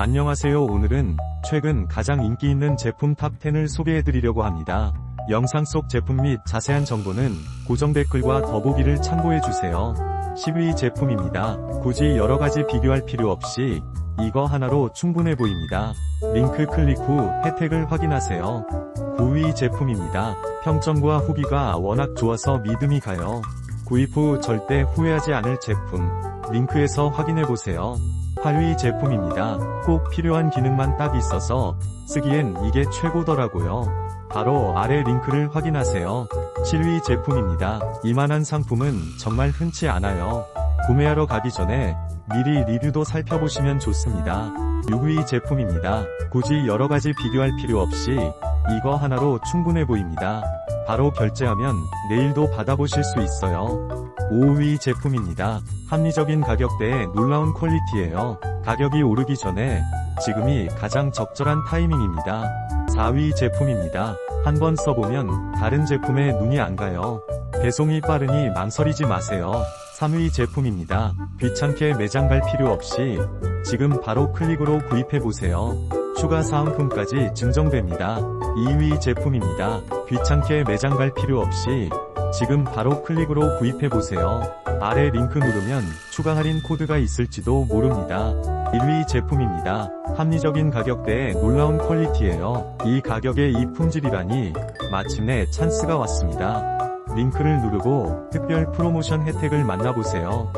안녕하세요. 오늘은 최근 가장 인기 있는 제품 탑10을 소개해드리려고 합니다. 영상 속 제품 및 자세한 정보는 고정 댓글과 더보기를 참고해주세요. 10위 제품입니다. 굳이 여러가지 비교할 필요 없이 이거 하나로 충분해 보입니다. 링크 클릭 후 혜택을 확인하세요. 9위 제품입니다. 평점과 후기가 워낙 좋아서 믿음이 가요. 구입 후 절대 후회하지 않을 제품. 링크에서 확인해보세요. 8위 제품입니다. 꼭 필요한 기능만 딱 있어서 쓰기엔 이게 최고더라고요. 바로 아래 링크를 확인하세요. 7위 제품입니다. 이만한 상품은 정말 흔치 않아요. 구매하러 가기 전에 미리 리뷰도 살펴보시면 좋습니다. 6위 제품입니다. 굳이 여러가지 비교할 필요 없이 이거 하나로 충분해 보입니다. 바로 결제하면 내일도 받아보실 수 있어요. 5위 제품입니다. 합리적인 가격대에 놀라운 퀄리티예요. 가격이 오르기 전에 지금이 가장 적절한 타이밍입니다. 4위 제품입니다. 한번 써보면 다른 제품에 눈이 안 가요. 배송이 빠르니 망설이지 마세요. 3위 제품입니다. 귀찮게 매장 갈 필요 없이 지금 바로 클릭으로 구입해보세요. 추가 사은품까지 증정됩니다. 2위 제품입니다. 귀찮게 매장 갈 필요 없이 지금 바로 클릭으로 구입해보세요. 아래 링크 누르면 추가 할인 코드가 있을지도 모릅니다. 1위 제품입니다. 합리적인 가격대에 놀라운 퀄리티예요. 이 가격에 이 품질이라니 마침내 찬스가 왔습니다. 링크를 누르고 특별 프로모션 혜택을 만나보세요.